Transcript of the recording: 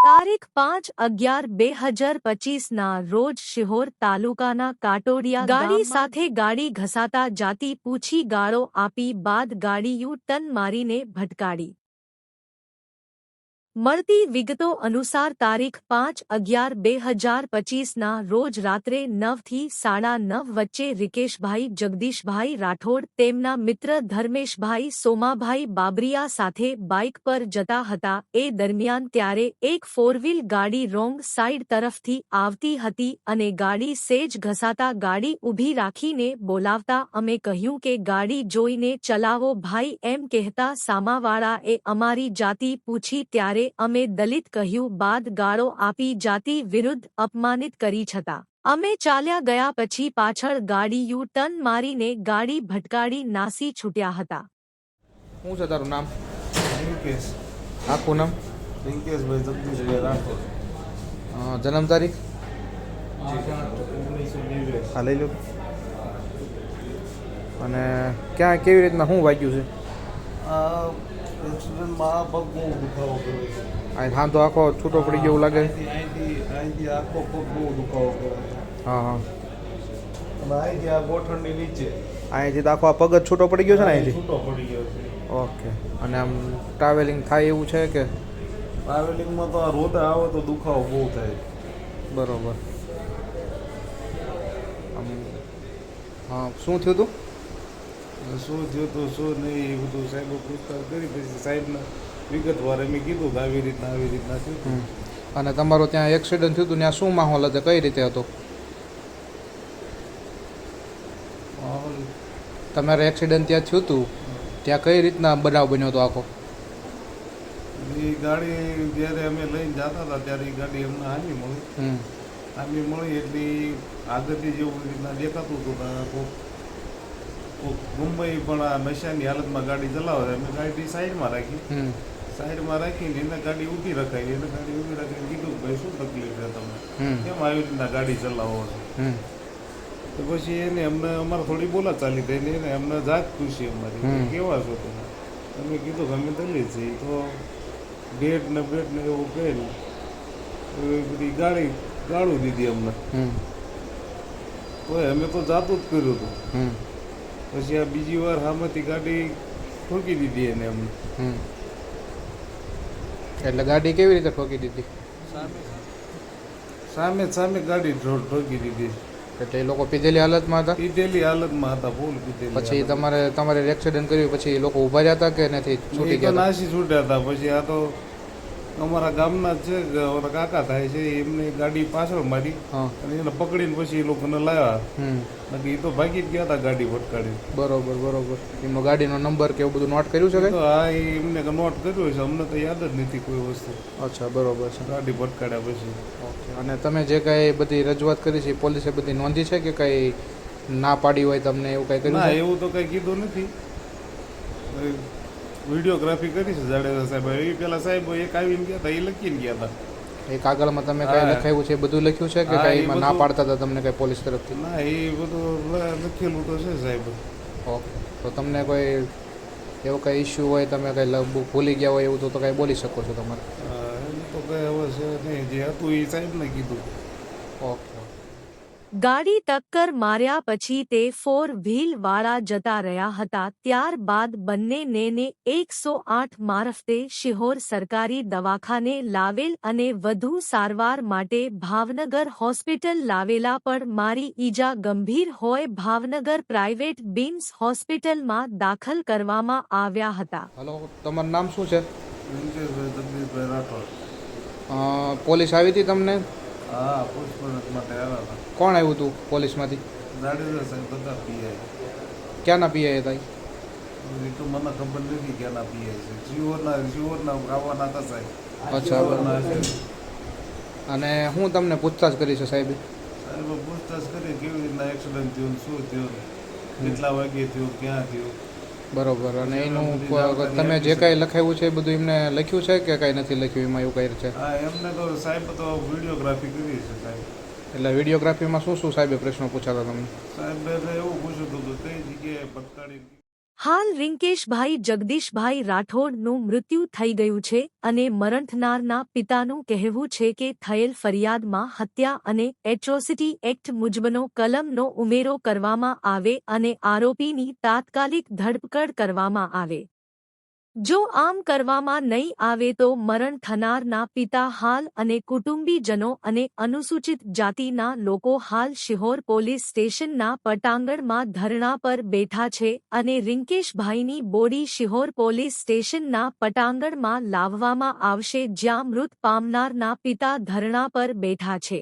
તારીખ પાંચ અગિયાર બે હજાર પચીસના રોજ શિહોર તાલુકાના કાટોડિયા ગાડી સાથે ગાડી ઘસાતા જાતી પૂછી ગાળો આપી બાદ ગાડી યુ ટર્ન મારીને ભટકાડી મળતી વિગતો અનુસાર તારીખ પાંચ અગિયાર બે હજાર પચીસના રોજ રાત્રે નવથી સાડા નવ વચ્ચે રિકેશભાઈ, જગદીશભાઈ રાઠોડ, તેમના મિત્ર ધર્મેશભાઈ, સોમાભાઈ બાબરિયા સાથે બાઇક પર જતા હતા. એ દરમિયાન ત્યારે એક ફોરવ્હીલ ગાડી રોંગ સાઇડ તરફથી આવતી હતી અને ગાડી સેજ ઘસાતા ગાડી ઊભી રાખીને બોલાવતા અમે કહ્યું કે, ગાડી જોઈને ચલાવો ભાઈ, એમ કહેતા સામાવાળાએ અમારી જાતિ પૂછી ત્યારે અમે દલિત કહ્યું બાદ ગાળો આપી જાતિ વિરુદ્ધ અપમાનિત કરી છતાં. અમે ચાલ્યા ગયા પછી પાછળ ગાડી યુ ટર્ન મારીને ગાડી ભટકાડી નાસી છૂટ્યા હતા. શું છે તારું નામ? રિંકેશ આખું નામ? રિંકેશભાઈ જગદીશભાઈ રાઠોડ. જન્મ તારીખ? હા લઈ લો. અને ક્યાં કેવી રીતના શું વાગ્યું છે? આ બહુ દુખાવો કરે છે અહીં તો આખો છૂટો પડી ગયો એવું લાગે. અહીંથી અહીંથી આખો પગ બહુ દુખાવો કરે છે હા હા. અહીંથી આ ગોઠણની નીચે અહીંથી તો આખો આ પગ જ છૂટો પડી ગયો છે ને અહીંથી? છૂટો ઓકે. અને આમ ટ્રાવેલિંગ થાય એવું છે કે? ટ્રાવેલિંગમાં તો આ રોતા આવે તો દુખાવો બહુ થાય બરોબર. આમ, હા, શું થયું હતું શું થયું તો શું નહીં એ બધું સાહેબો પૂછતા કરી. પછી સાહેબના વિગતવાર અમે કીધું કે આવી રીતના આવી રીતના થયું અને તમારો ત્યાં એક્સિડન્ટ થયું હતું ત્યાં શું માહોલ હતો? કઈ રીતે હતો? તમારે એક્સિડન્ટ ત્યાં થયું હતું? ત્યાં કઈ રીતના બનાવ બન્યો હતો આખો? એ ગાડી જ્યારે અમે લઈને જતા હતા ત્યારે એ ગાડી અમને હાની મળી. હમ. મળી એટલે આગળથી જેવું રીતના દેખાતું હતું મુંબઈ પણ આ નશાની હાલતમાં ગાડી ચલાવે અમે ગાડી સાઈડમાં રાખી. સાઈડમાં રાખીને એને ગાડી ઊભી રખાઈ એને ગાડી ઊભી રાખીને કીધું ભાઈ શું તકલીફ છે તમને? કેમ આવી રીતના ગાડી ચલાવો છો? તો પછી એને અમને અમારે થોડી બોલા ચાલી થઈ ને એને અમને જાત પૂછી અમારી કેવા છો તમે? અમે કીધું કે અમે દલિત છીએ તો બેટ ને બેટ ને એવું કહે એવી બધી ગાડી ગાળું દીધી અમને. તો અમે તો જાતું જ કર્યું હતું. પછી આ બીજી વાર હામાંથી ગાડી ઠોકી દીધી એને એમ. એટલે ગાડી કેવી રીતે ઠોકી દીધી? સામે સામે ગાડી ઠોકી દીધી. એટલે એ લોકો પીધેલી હાલતમાં હતા? પીધેલી હાલતમાં હતા ફૂલ પીધેલી પછી તમારે તમારે એક્સિડન્ટ કર્યું પછી એ લોકો ઊભા રહ્યા હતા કે નથી? છૂટી ગયા નાસી છૂટ્યા હતા પછી આ તો અમારા ગામના છે અમારા કાકા થાય છે એમને ગાડી પાછળ મારી હા. અને એને પકડીને પછી એ લોકોને લાવ્યા બાકી એ તો ભાગી જ ગયા હતા ગાડી ભટકાડી બરોબર બરોબર. એમનો ગાડીનો નંબર કે એવું બધું નોટ કર્યું છે કે હા એ એમને નોટ કર્યું છે અમને તો યાદ જ નથી કોઈ વસ્તુ. અચ્છા બરોબર છે. ગાડી ભટકાડ્યા પછી. ઓકે. અને તમે જે કાંઈ બધી રજૂઆત કરી છે પોલીસે બધી નોંધી છે કે કંઈ ના પાડી હોય તમને એવું કાંઈ કર્યું ના એવું તો કાંઈ કીધું નથી. વિડીયોગ્રાફી કરી છે જાડેજા સાહેબ. એ પેલા સાહેબ એક આવીને ગયા હતા એ લખીને ગયા હતા એ કાગળમાં તમે કાંઈ લખાયું છે બધું લખ્યું છે કે કઈ ના પાડતા હતા તમને કઈ પોલીસ તરફથી? ના એ બધું લખેલું તો છે સાહેબ. ઓકે. તો તમને કોઈ એવો કઈ ઇસ્યુ હોય તમે કઈ ભૂલી ગયા હોય એવું તો કઈ બોલી શકો છો તમારે? તો કઈ હવે છે નહીં. જે હતું એ સાહેબને કીધું. ઓકે. ગાડી ટક્કર માર્યા પછી તે ફોર વ્હીલ વાળા જતા રહ્યા હતા. ત્યારબાદ બંનેને ને એકસો આઠ મારફતે શિહોર સરકારી દવાખાને લાવેલ અને વધુ સારવાર માટે ભાવનગર હોસ્પિટલ લાવેલા પણ મારી ઈજા ગંભીર હોય ભાવનગર પ્રાઇવેટ બિમ્સ હોસ્પિટલમાં દાખલ કરવામાં આવ્યા હતા. હલો તમારું નામ શું છે? પોલીસ આવી હતી તમને? હા પૂછપરછ માટે આવ્યા હતા. કોણ આવ્યું હતું પોલીસમાંથી? જાડેજા સાહેબ બધા પીઆઈ. ક્યાંના પીઆઈ હતા એ તો મને ખબર નથી ક્યાંના પીઆઈ છે. જીઓના જીઓના આવવાના હતા સાહેબ. અચ્છા, અને હું તમને પૂછતાછ કરી છે સાહેબ? સાહેબ પૂછતાછ કરી કેવી રીતના એક્સિડન્ટ થયું શું થયું કેટલા વાગે થયું ક્યાં થયું? બરોબર. અને એનું તમે જે કાંઈ લખાવ્યું છે એ બધું એમને લખ્યું છે કે કાંઈ નથી લખ્યું? એમાં એવું કંઈ છે? એમને તો સાહેબ તો વિડીયોગ્રાફી કરી છે સાહેબ. એટલે વિડીયોગ્રાફીમાં શું શું સાહેબે પ્રશ્નો પૂછ્યા હતા તમને? સાહેબ એવું પૂછ્યું હતું કે કઈ જગ્યાએ પટકાડી હાલ રિંકેશભાઈ જગદીશભાઈ રાઠોડનું મૃત્યુ થઈ ગયું છે અને મરણથનારના પિતાનું કહેવું છે કે થયેલ ફરિયાદમાં હત્યા અને એટ્રોસિટી એક્ટ મુજબનો કલમનો ઉમેરો કરવામાં આવે અને આરોપીની તાત્કાલિક ધરપકડ કરવામાં આવે. જો આમ કરવામાં નહીં આવે તો મરણ થનારના પિતા હાલ અને કુટુંબીજનો અને અનુસૂચિત જાતિના લોકો હાલ શિહોર પોલીસ સ્ટેશનના પટાંગણમાં ધરણા પર બેઠા છે અને રિંકેશભાઈની બોડી શિહોર પોલીસ સ્ટેશનના પટાંગણમાં લાવવામાં આવશે જ્યાં મૃત પામનારના પિતા ધરણા પર બેઠા છે.